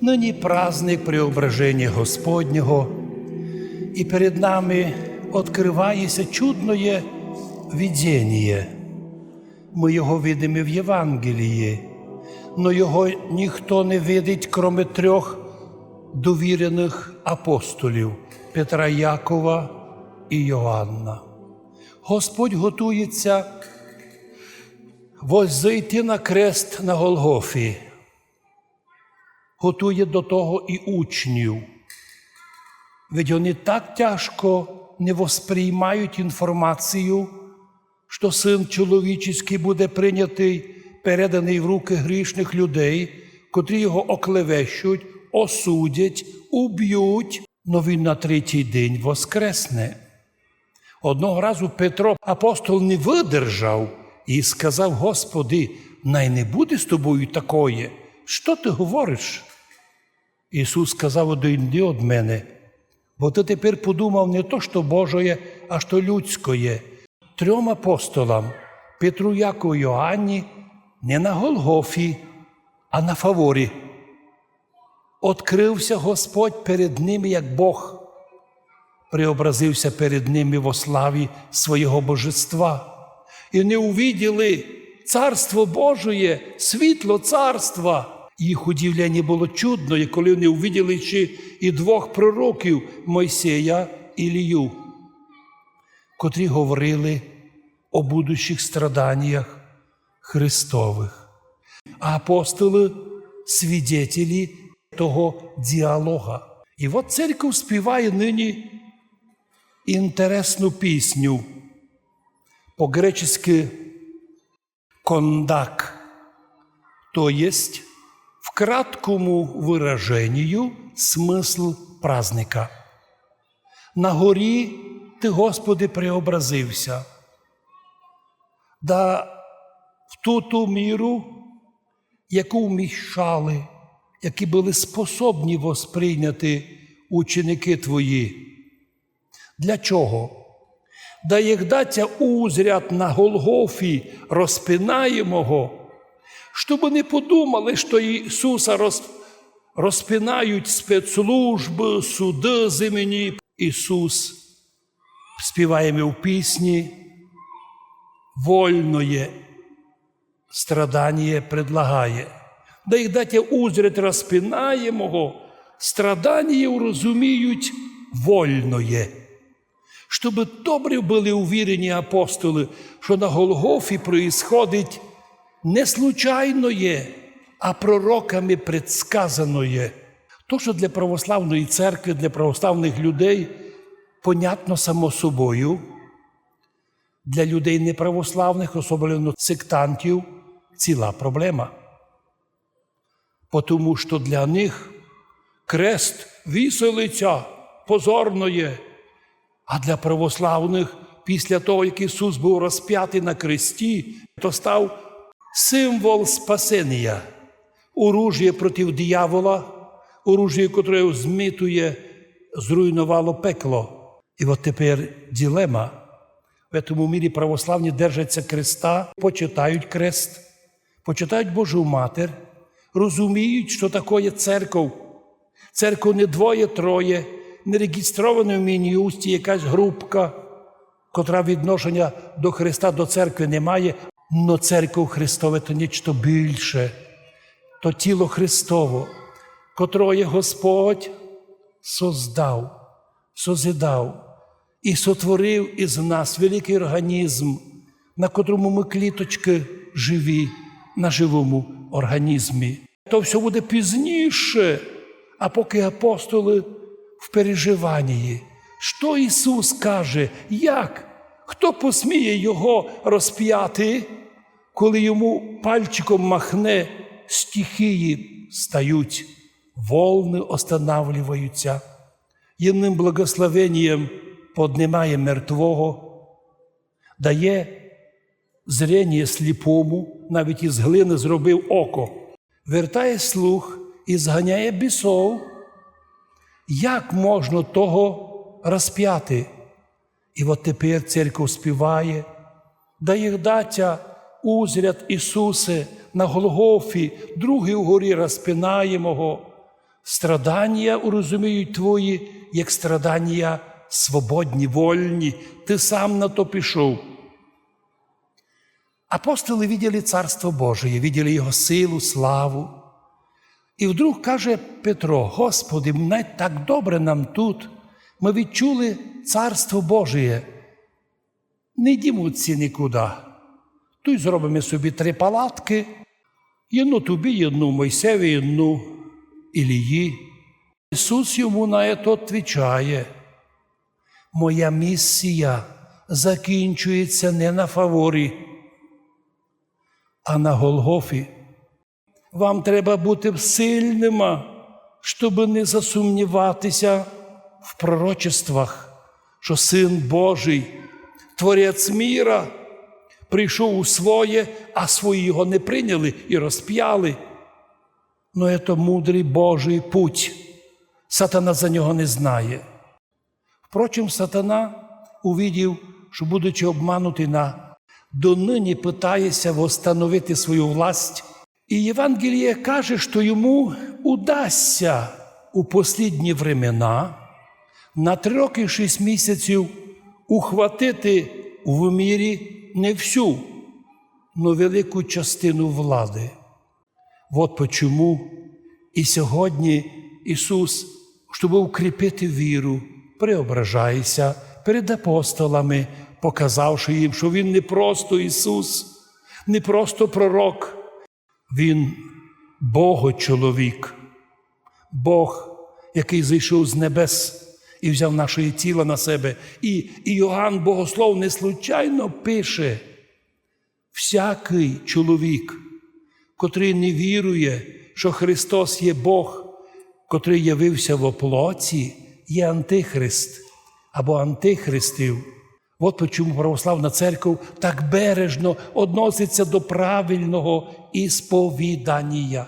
Нині праздник Преображення Господнього, і перед нами відкривається чудное видіння. Ми його видимо в Євангелії, но його ніхто не видить, кроме трьох довірених апостолів Петра Якова і Йоанна. Господь готується воззайти на крест на Голгофі готує до того і учнів. Ведь вони так тяжко не восприймають інформацію, що син чоловічий буде прийнятий, переданий в руки грішних людей, котрі його оклевещуть, осудять, уб'ють, но він на третій день воскресне. Одного разу Петро апостол не видержав і сказав: Господи, най не буде з тобою такое. Що ти говориш? Ісус сказав одійди від мене, бо ти тепер подумав не то, що Божоє, а що людськоє. Трьом апостолам Петру, Якову Йоанні не на Голгофі, а на фаворі. Открився Господь перед ними як Бог, преобразився перед ними во славі свого божества. І не увиділи Царство Божоє, світло царства. Їх удивляння було чудно, коли вони увиділи ще і двох пророків Мойсея і Ілію, котрі говорили о будущих страданнях Христових. А апостоли свідетелі того діалога. І от церква співає нині інтересну пісню по-гречески кондак, то есть в краткому выражению смисл праздника. На горі ти, Господи, преобразився, да в ту ту міру, яку вміщали, які були способні восприйняти ученики Твої. Для чого? Да їх даться узряд на Голгофі розпинаємого, щоб не подумали, що Ісуса розпинають спецслужби, суди земні. Ісус співаємо в пісні, вольное страдання предлагає. Да їх даття узряд розпинаємого, страдання розуміють вольное. Щоб добре були увірені апостоли, що на Голгофі происходить не случайное, а пророками предсказаное. То, що для православної церкви, для православних людей понятно само собою, для людей неправославних, особливо сектантів, ціла проблема. Тому що для них крест віселиця позорноє. А для православних, після того, як Ісус був розп'ятий на кресті, то став символ спасення, оружие проти диявола, оружие, яке змитує, зруйнувало пекло. І от тепер дилема. В цьому мірі православні держаться креста, почитають крест, почитають Божу Матер, розуміють, що таке церков. Церков не двоє-троє не реєстровано в Мін'юсті якась групка, котра відношення до Христа, до церкви не має, но церква Христове то нічто більше, то тіло Христово, котроє Господь создав, созидав і сотворив із нас великий організм, на котрому ми кліточки живі, на живому організмі. То все буде пізніше, а поки апостоли в переживанні. Що Ісус каже, як? Хто посміє Його розп'яти, коли йому пальчиком махне, стихії стають, волни останавливаються, єдним благословенням поднимає мертвого, дає зрення сліпому, навіть із глини зробив око, вертає слух і зганяє бісов. Як можна того розп'яти? І от тепер церква співає, да їх даття узряд Ісусе на Голгофі, другий у горі розпинаємого, Страдання урозуміють твої, як страдання свободні, вольні. Ти сам на то пішов. Апостоли виділи Царство Божие, виділи Його силу, славу. І вдруг каже Петро: Господи, мене так добре нам тут. Ми відчули Царство Божие. Не йдімо ці нікуди. Тут зробимо собі три палатки, одну тобі, одну Мойсеві, одну Ілії. Ісус йому на це відповідає. Моя місія закінчується не на фаворі, а на Голгофі. Вам треба бути сильними, щоб не засумніватися в пророчествах, що Син Божий, Творець міра, прийшов у своє, а свої його не прийняли і розп'яли. Ну, це мудрий Божий путь. Сатана за нього не знає. Впрочем, сатана увидів, що, будучи обманутий на донині питається восстановити свою власть. І Євангеліє каже, що йому удасться у послідні времена на три роки шість місяців ухватити в мірі не всю, но велику частину влади. От почому і сьогодні Ісус, щоб укріпити віру, преображається перед апостолами, показавши їм, що Він не просто Ісус, не просто пророк, Він Богочоловік, Бог, який зійшов з небес і взяв наше тіло на себе. І Іоанн Богослов не случайно пише: всякий чоловік, котрий не вірує, що Христос є Бог, котрий явився в оплоті, є Антихрист або антихристів. От чому православна церква так бережно відноситься до правильного ісповідання.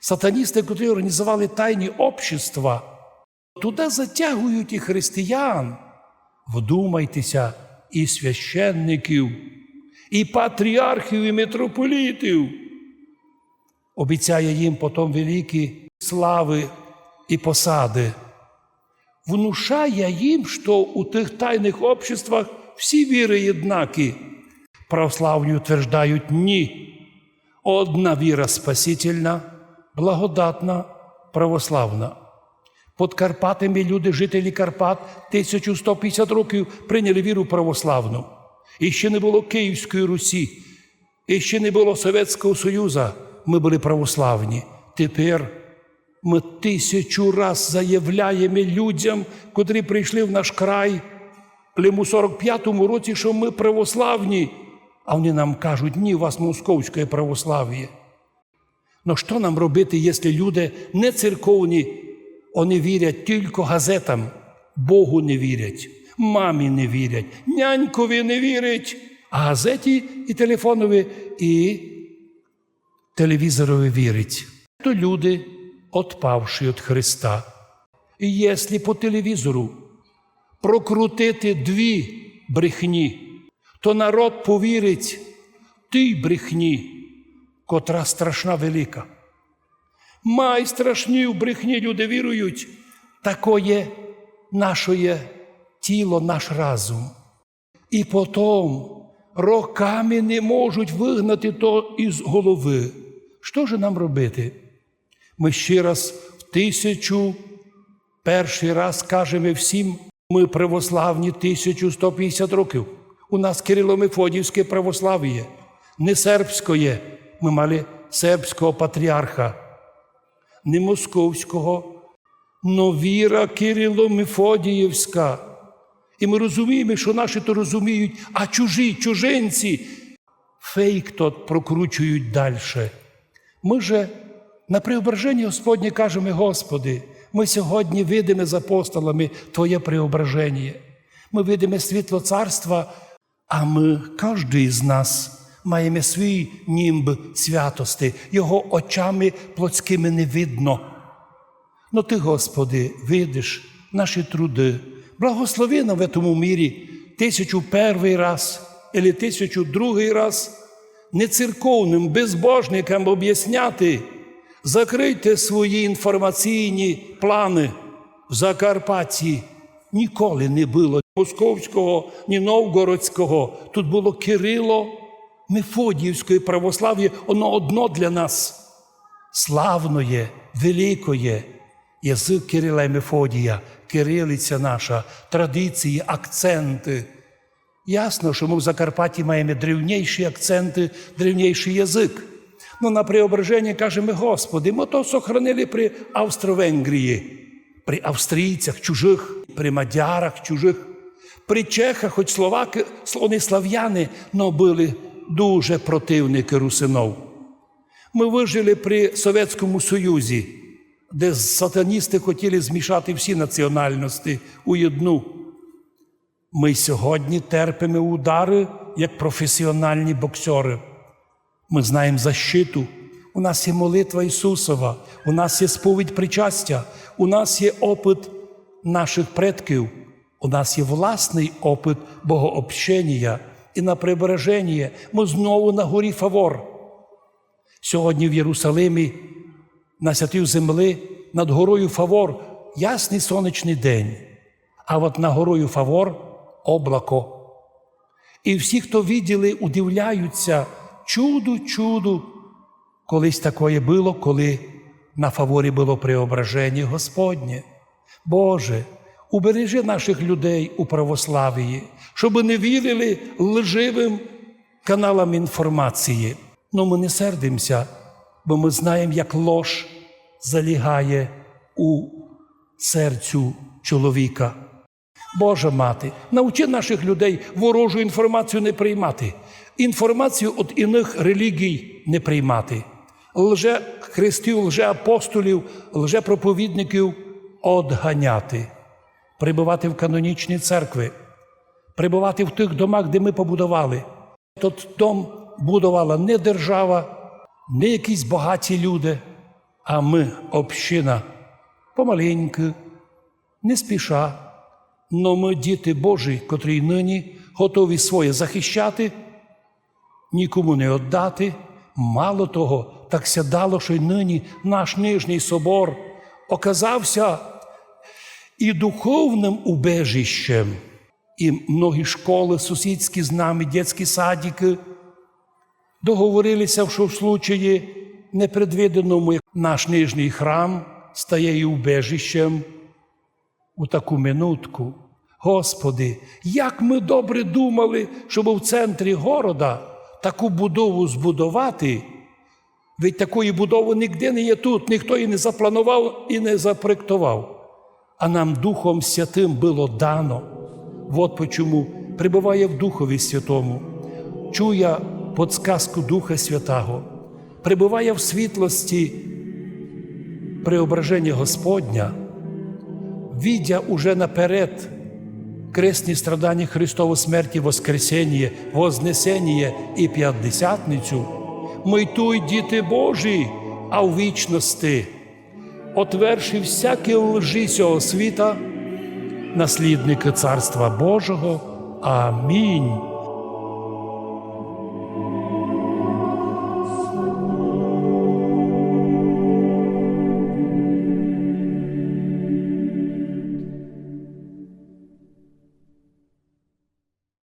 Сатаністи, котрі організували тайні общества, туди затягують і християн. Вдумайтеся, і священників, і патріархів, і митрополітів. Обіцяє їм потім великі слави і посади. Внушає їм, що у тих тайних обществах всі віри єднакі. Православні утверждають ні. Одна віра спасительна, благодатна, православна. Под Карпатами люди, жителі Карпат, 1150 років прийняли віру православну. І ще не було Київської Русі, і ще не було Совєтського Союзу. Ми були православні. Тепер ми тисячу раз заявляємо людям, котрі прийшли в наш край, у 45-му році, що ми православні, а вони нам кажуть, ні, у вас московське православ'я. Ну що нам робити, якщо люди не церковні, вони вірять тільки газетам, Богу не вірять, мамі не вірять, нянькові не вірять, а газеті і телефонові, і телевізорові вірять. То люди, отпавши від Христа. І якщо по телевізору прокрутити дві брехні, то народ повірить тій брехні, котра страшна велика. Май страшні в брехні люди вірують, такое наше тіло, наш разум. І потім роками не можуть вигнати то із голови. Що ж нам робити? Ми ще раз в тисячу перший раз кажемо всім, ми православні 1150 років. У нас Кирило-Мефодіївське православ'я, не сербське. Ми мали сербського патріарха, не московського, но віра Кирило-Мефодіївська. І ми розуміємо, що наші то розуміють, а чужі, чужинці фейк тот прокручують далі. Ми же на преображенні Господнє кажемо, Господи, ми сьогодні видимо з апостолами Твоє преображення. Ми видимо світло царства, а ми, кожен з нас, маємо свій німб святости, його очами плотськими не видно. Но Ти, Господи, видиш наші труди. Благослови нам в цьому мірі тисячу перший раз, або тисячу другий раз не церковним безбожникам об'ясняти, Закрийте свої інформаційні плани в Закарпатті. Ніколи не було московського, ні новгородського. Тут було Кирило, Мефодіївське православ'я, воно одно для нас. Славноє, великоє. Язик Кирила і Мефодія, кирилиця наша, традиції, акценти. Ясно, що ми в Закарпатті маємо древніші акценти, древніший язик. Ну, на преображенні кажемо, Господи, ми то сохранили при Австро-Венгрії, при австрійцях чужих, при мадярах чужих, при чехах, хоч словаки, вони слав'яни, но були дуже противники русинов. Ми вижили при Совєтському Союзі, де сатаністи хотіли змішати всі національності у одну. Ми сьогодні терпимо удари як професіональні боксери. Ми знаємо защиту. У нас є молитва Ісусова, у нас є сповідь причастя, у нас є опит наших предків, у нас є власний опит богообщення і на прибереженні ми знову на горі Фавор. Сьогодні в Єрусалимі на святій землі над горою Фавор ясний сонячний день, а от на горою Фавор облако. І всі, хто виділи, удивляються чуду, чуду. Колись такое було, коли на фаворі було преображення Господнє. Боже, убережи наших людей у православії, щоб не вірили лживим каналам інформації. Ну ми не сердимося, бо ми знаємо, як лож залігає у серцю чоловіка. Божа мати, навчи наших людей ворожу інформацію не приймати, інформацію від іних релігій не приймати, лже христів, лже апостолів, лже проповідників одганяти, прибувати в канонічні церкви, прибувати в тих домах, де ми побудували. Тот дом будувала не держава, не якісь багаті люди, а ми, община, помаленьки, не спіша. Но ми діти Божі, котрі нині готові своє захищати, нікому не віддати. Мало того, так сядало, що й нині наш нижній собор оказався і духовним убежищем, і многі школи сусідські з нами, дитячі садики, договорилися, що в случаї непредвиденому наш нижній храм стає і убежищем у таку минутку. Господи, як ми добре думали, щоб в центрі города таку будову збудувати. Ведь такої будови ніде не є тут, ніхто її не запланував і не запроектував. А нам Духом Святим було дано. От почому прибуває в Духові Святому, чує подсказку Духа Святого, прибуває в світлості преображення Господня видя уже наперед крестні страдання Христово смерті, Воскресення, Вознесення і П'ятдесятницю, ми той діти Божі, а в вічності, отверши всякі лжи цього світа, наслідники Царства Божого. Амінь.